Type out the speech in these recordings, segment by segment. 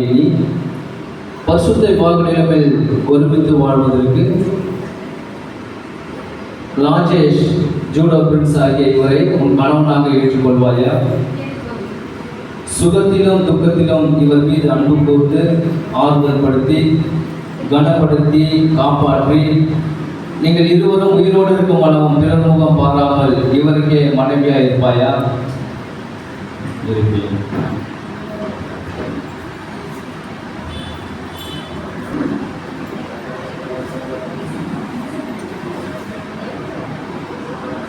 இனி பசுத்தை வாக்குநிலைமையில் ஒருமித்து வாழ்வதற்கு ராஜேஷ் ஜூடோ பிரின்ஸ் ஆகிய இவரை உன் கணவனாக ஏற்றுக்கொள்வாயா சுகத்திலும் துக்கத்திலும் இவர் மீது அன்பு கூர்ந்து ஆறுதல் படுத்தி கனப்படுத்தி காப்பாற்றி நீங்கள் இருவரும் உயிரோடு இருக்கும் அளவும் பிறமுகம் பாராமல் இவருக்கே மனைவியா இருப்பாயா இருப்பேன்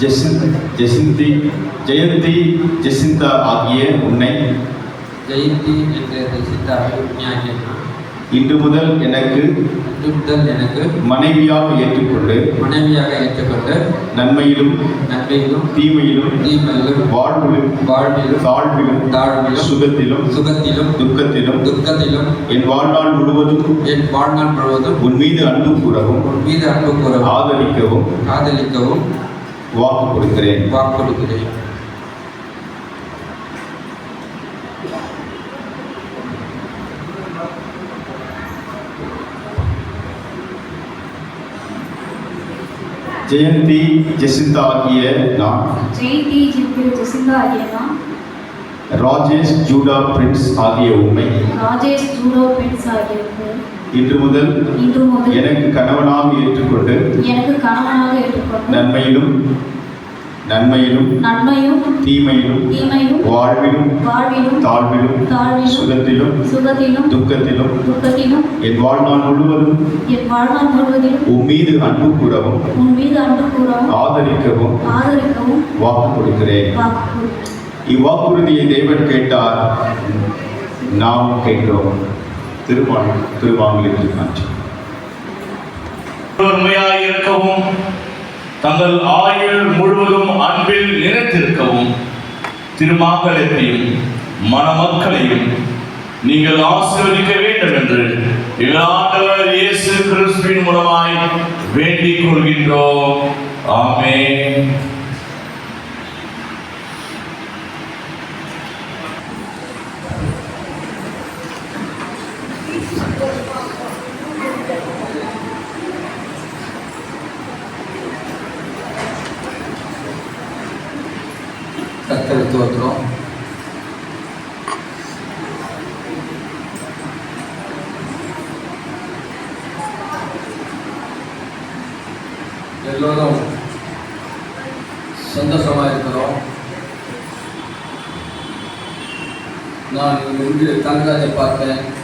ஜெசிந்த் ஜெசிந்தி ஜெயந்தி ஜெசிந்தா ஆகிய உன்னை ஜெயந்தி என்ற சித்தாவை ஞாயிறு இன்று முதல் எனக்கு இன்று முதல் எனக்கு மனைவியாக ஏற்றுக்கொண்டு மனைவியாக ஏற்றுக்கொண்டு நன்மையிலும் நன்மையிலும் தீமையிலும் தீமையிலும் வாழ்விலும் வாழ்விலும் தாழ்விலும் தாழ்விலும் சுகத்திலும் சுகத்திலும் துக்கத்திலும் துக்கத்திலும் என் வாழ்நாள் முழுவதும் என் வாழ்நாள் முழுவதும் உன் மீது அன்பு கூறவும் உன் மீது அன்பு கூறவும் ஆதரிக்கவும் காதலிக்கவும் வாக்கு கொடுக்கிறேன் வாக்கொடுக்கிறேன் ஜெயந்தி ஜெசிந்தா ஆகிய நான் ஜெயந்தி ஜிம்பில் ஜெசிந்தா ஆகியனா ராஜேஷ் ஜூடா பிரின்ஸ் ஆகிய உண்மை ராஜேஷ் ஜூடோ பென்ஸ் ஆகியோருக்கு இன்று முதல் இன்று முதல் எனக்கு கணவனாக ஏற்றுக்கொண்டு எனக்கு கணவனாக ஏற்றுக்கொண்டு நன்மையிலும் நன்மையிலும் நன்மையும் தீமையிலும் தீமையும் வாழ்விலும் வாழ்விலும் தாழ்விலும் தாழ்விலும் சுகத்திலும் சுகத்திலும் துக்கத்திலும் துக்கத்திலும் என் வாழ்நாள் முழுவதும் என் வாழ்நாள் முழுவதிலும் உன் மீது அன்பு கூறவும் உன் மீது அன்பு கூறவும் ஆதரிக்கவும் ஆதரிக்கவும் வாக்கு கொடுக்கிறேன். வாக்கு கொடுக்கிறேன். இவ்வாக்குறுதியை தேவன் கேட்டார். நாம் கேட்டோம். திருவாங்க திருவாங்கலில் காட்சி பொறுமையாய் இருக்கவும் தங்கள் ஆயுள் முழுவதும் அன்பில் நினைத்திருக்கவும் திருமாங்கலத்தையும் மணமக்களையும் நீங்கள் ஆசீர்வதிக்க வேண்டும் என்று எங்கள் இயேசு கிறிஸ்துவின் மூலமாய் வேண்டிக் கொள்கின்றோம். ஆமென். கத்தர் தோற்றுறோம் எல்லோரும் சந்தோஷமா இருக்கிறோம். நான் இங்கு தங்கராஜை பார்த்தேன்.